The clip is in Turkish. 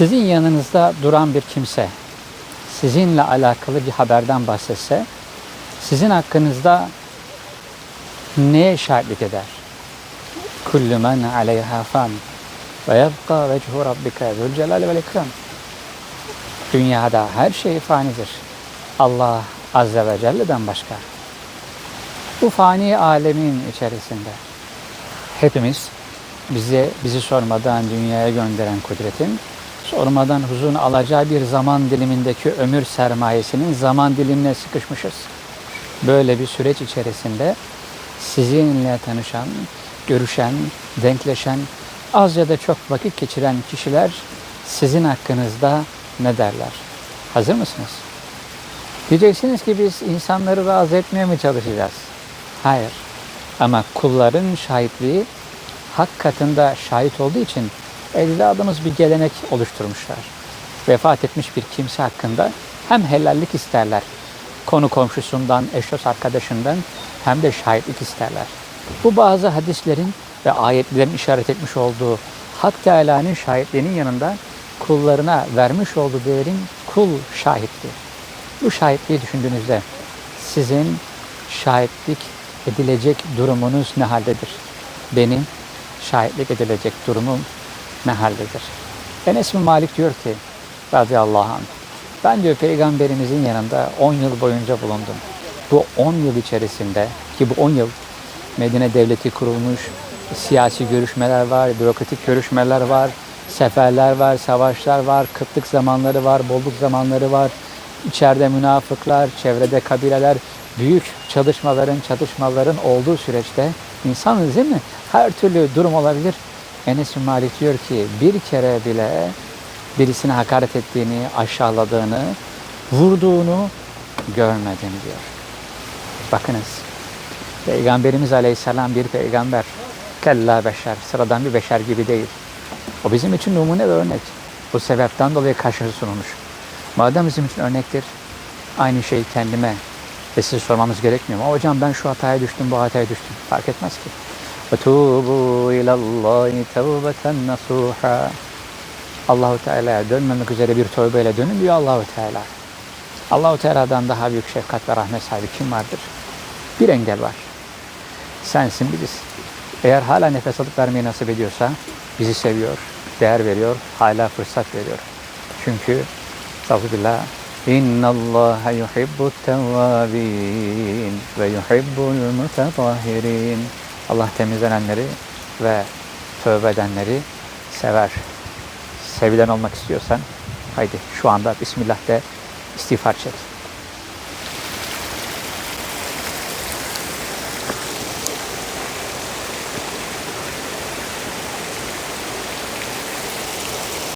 Sizin yanınızda duran bir kimse sizinle alakalı bir haberden bahsetse sizin hakkınızda neye şahitlik eder? Kullu men aleyha fan ve yebqa vechu rabbike zul celali vel ikram. Dünyada her şey fanidir. Allah Azze ve Celle'den başka. Bu fani alemin içerisinde hepimiz bize bizi sormadan dünyaya gönderen kudretin sormadan huzurunu alacağı bir zaman dilimindeki ömür sermayesinin zaman dilimine sıkışmışız. Böyle bir süreç içerisinde sizinle tanışan, görüşen, denkleşen, az ya da çok vakit geçiren kişiler sizin hakkınızda ne derler? Hazır mısınız? Diyeceksiniz ki biz insanları razı etmeye mi çalışacağız? Hayır. Ama kulların şahitliği hak katında şahit olduğu için ecdadımız bir gelenek oluşturmuşlar. Vefat etmiş bir kimse hakkında hem helallik isterler, konu komşusundan, eş dost arkadaşından hem de şahitlik isterler. Bu bazı hadislerin ve ayetlerin işaret etmiş olduğu Hak Teala'nın şahitliğinin yanında kullarına vermiş olduğu değerin kul şahitliği. Bu şahitliği düşündüğünüzde sizin şahitlik edilecek durumunuz ne haldedir? Benim şahitlik edilecek durumum ne haldedir? Enes bin Malik diyor ki radıyallahu anh ben diyor peygamberimizin yanında 10 yıl boyunca bulundum. Bu 10 yıl içerisinde ki bu 10 yıl Medine devleti kurulmuş, siyasi görüşmeler var, bürokratik görüşmeler var, seferler var, savaşlar var, kıtlık zamanları var, bolluk zamanları var. İçeride münafıklar, çevrede kabileler, büyük çalışmaların, çatışmaların olduğu süreçte insanız değil mi? Her türlü durum olabilir. Enes Malik diyor ki bir kere bile birisine hakaret ettiğini, aşağıladığını, vurduğunu görmedim diyor. Bakınız, Peygamberimiz Aleyhisselam bir peygamber. Kella beşer, sıradan bir beşer gibi değil. O bizim için numune ve örnek. Bu sebepten dolayı karşımıza sunulmuş. Madem bizim için örnektir, aynı şeyi kendime ve size sormamız gerekmiyor mu? Hocam ben şu hataya düştüm, bu hataya düştüm. Fark etmez ki. وَتُوبُوا اِلَى اللّٰهِ تَوْبَةً نَصُوحًا Allahu Teala'ya dönmemek üzere bir tövbeyle dönün diyor Allahu Teala. Allahu Teala'dan daha büyük şefkat ve rahmet sahibi kim vardır? Bir engel var. Sensin biriz. Eğer hala nefes alıp vermeyi nasip ediyorsa bizi seviyor, değer veriyor, hala fırsat veriyor. Çünkü Estağfirullah. İnna Allah yuhibbu tevvabin ve yuhibbul mutatahhirin. Allah temizlenenleri ve tövbe edenleri sever. Sevilen olmak istiyorsan haydi şu anda Bismillah de istiğfar çek.